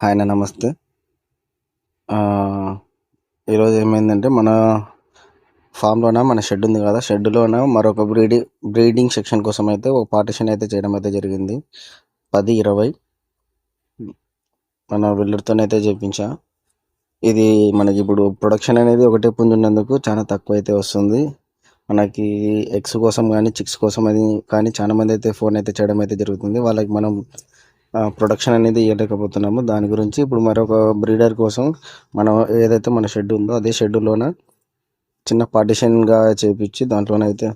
Hi అన్న నమస్తే. ఈరోజు ఏమైందంటే మన ఫామ్లోన మన షెడ్ ఉంది కదా షెడ్లోన మరొక బ్రీడి బ్రీడింగ్ సెక్షన్ కోసం అయితే ఒక పార్టిషన్ అయితే చేయడం అయితే జరిగింది. పది ఇరవై. మన అయితే చేయించా ఇది మనకి ఇప్పుడు ప్రొడక్షన్ అనేది ఒకటే పొందినందుకు చాలా తక్కువ అయితే వస్తుంది. మనకి ఎగ్స్ కోసం కానీ చిక్స్ కోసం అది కానీ చాలా మంది అయితే ఫోన్ అయితే చేయడం అయితే జరుగుతుంది. వాళ్ళకి మనం ప్రొడక్షన్ అనేది ఇవ్వలేకపోతున్నాము దాని గురించి ఇప్పుడు మరొక బ్రీడర్ కోసం మనం ఏదైతే మన షెడ్ ఉందో అదే షెడ్లోన చిన్న పార్టిషన్గా చేపించి దాంట్లోనైతే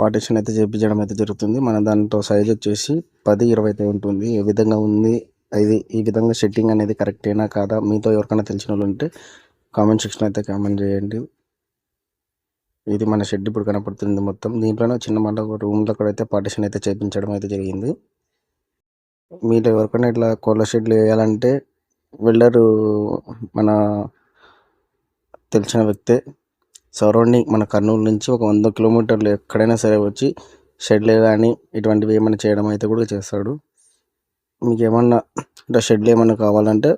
పార్టిషన్ అయితే చేపించడం అయితే జరుగుతుంది. మన దాంట్లో సైజ్ వచ్చేసి పది ఇరవై అయితే ఉంటుంది. ఏ విధంగా ఉంది ఇది ఈ విధంగా సెట్టింగ్ అనేది కరెక్టేనా కాదా మీతో ఎవరికైనా తెలిసిన వాళ్ళు ఉంటే కామెంట్ సెక్షన్ అయితే కామెంట్ చేయండి. ఇది మన షెడ్ ఇప్పుడు కనపడుతుంది మొత్తం. దీంట్లోనే చిన్న మాట రూమ్లో కూడా అయితే పార్టిషన్ అయితే చేయించడం అయితే జరిగింది. మీరు ఎవరికైనా ఇట్లా కోళ్ళ షెడ్లు వేయాలంటే వెల్డరు మన తెలిసిన వ్యక్తే సరౌండింగ్ మన కర్నూలు నుంచి ఒక వంద కిలోమీటర్లు ఎక్కడైనా సరే వచ్చి షెడ్లే కానీ ఇటువంటివి ఏమైనా చేయడం అయితే కూడా చేస్తాడు. మీకు ఏమన్నా ఇట్లా షెడ్లు ఏమైనా కావాలంటే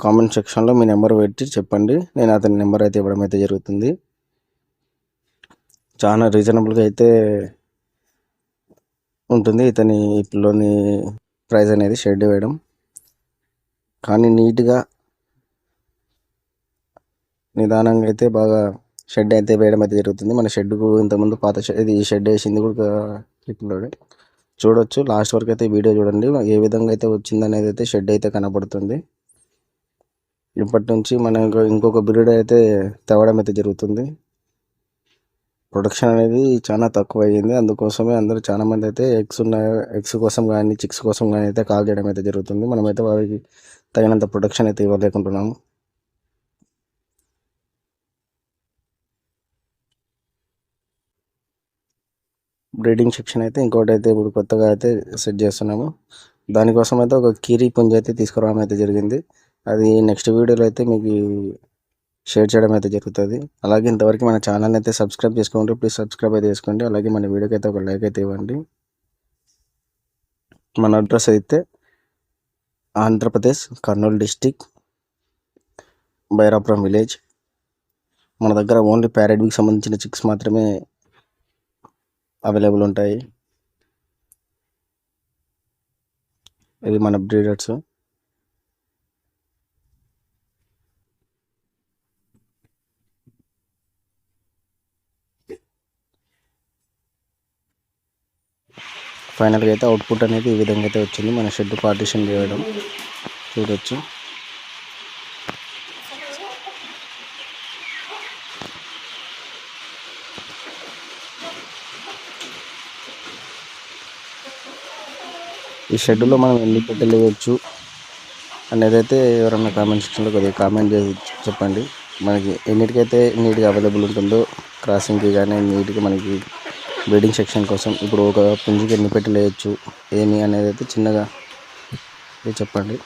కామెంట్ సెక్షన్లో మీ నెంబర్ పెట్టి చెప్పండి. నేను అతని నెంబర్ అయితే ఇవ్వడం అయితే జరుగుతుంది. చాలా రీజనబుల్గా అయితే ఉంటుంది. ఇతని ఇట్లోని ప్రైస్ అనేది షెడ్ వేయడం కానీ నీట్గా నిదానంగా అయితే బాగా షెడ్ అయితే వేయడం అయితే జరుగుతుంది. మన షెడ్కు ఇంతకుముందు పాత షెడ్ ఇది షెడ్ వేసింది కూడా ఇప్పుడు చూడొచ్చు. లాస్ట్ వరకు అయితే వీడియో చూడండి. ఏ విధంగా అయితే వచ్చింది అనేది అయితే షెడ్ అయితే కనబడుతుంది. ఇప్పటి నుంచి మనకు ఇంకొక బ్రీడ్ అయితే తేవడం అయితే జరుగుతుంది. ప్రొడక్షన్ అనేది చాలా తక్కువ అయ్యింది అందుకోసమే అందరూ చాలా మంది అయితే ఎగ్స్ ఉన్న ఎగ్స్ కోసం కానీ చిక్స్ కోసం కానీ అయితే కాల్ చేయడం అయితే జరుగుతుంది. మనమైతే వారికి తగినంత ప్రొడక్షన్ అయితే ఇవ్వలేకుంటున్నాము. బ్రీడింగ్ సెక్షన్ అయితే ఇంకోటి అయితే ఇప్పుడు కొత్తగా అయితే సెట్ చేస్తున్నాము. దానికోసం అయితే ఒక కీరీ పుంజ అయితే తీసుకురావడం అయితే జరిగింది. అది నెక్స్ట్ వీడియోలో అయితే మీకు షేర్ చేయడం అయితే జరుగుతుంది. అలాగే ఇంతవరకు మన ఛానల్ అయితే సబ్స్క్రైబ్ చేసుకోండి ప్లీజ్ సబ్స్క్రైబ్ అయితే చేసుకోండి. అలాగే మన వీడియోకి అయితే ఒక లైక్ అయితే ఇవ్వండి. మన అడ్రస్ అయితే ఆంధ్రప్రదేశ్ కర్నూలు డిస్టిక్ బైరాపురం విలేజ్. మన దగ్గర ఓన్లీ ప్యారెడ్కి సంబంధించిన చిక్స్ మాత్రమే అవైలబుల్ ఉంటాయి. ఇది మన బ్రీడర్స్. ఫైనల్గా అయితే అవుట్పుట్ అనేది ఈ విధంగా అయితే వచ్చింది. మన షెడ్ పార్టిషన్ చేయడం చూడొచ్చు. ఈ షెడ్యూల్లో మనం ఎన్ని పెట్టెలు వేయచ్చు అనేది అయితే ఎవరన్నా కామెంట్ సెక్షన్లో కొద్దిగా కామెంట్ చేసి చెప్పండి. మనకి ఎన్నిటికైతే నీట్గా అవైలబుల్ ఉంటుందో క్రాసింగ్కి కానీ నీట్గా మనకి బ్రీడింగ్ సెక్షన్ కోసం ఇప్పుడు ఒక పుంజుకి ఎన్ని పెట్టలు వేయచ్చు ఏమి అనేది అయితే చిన్నగా చెప్పండి.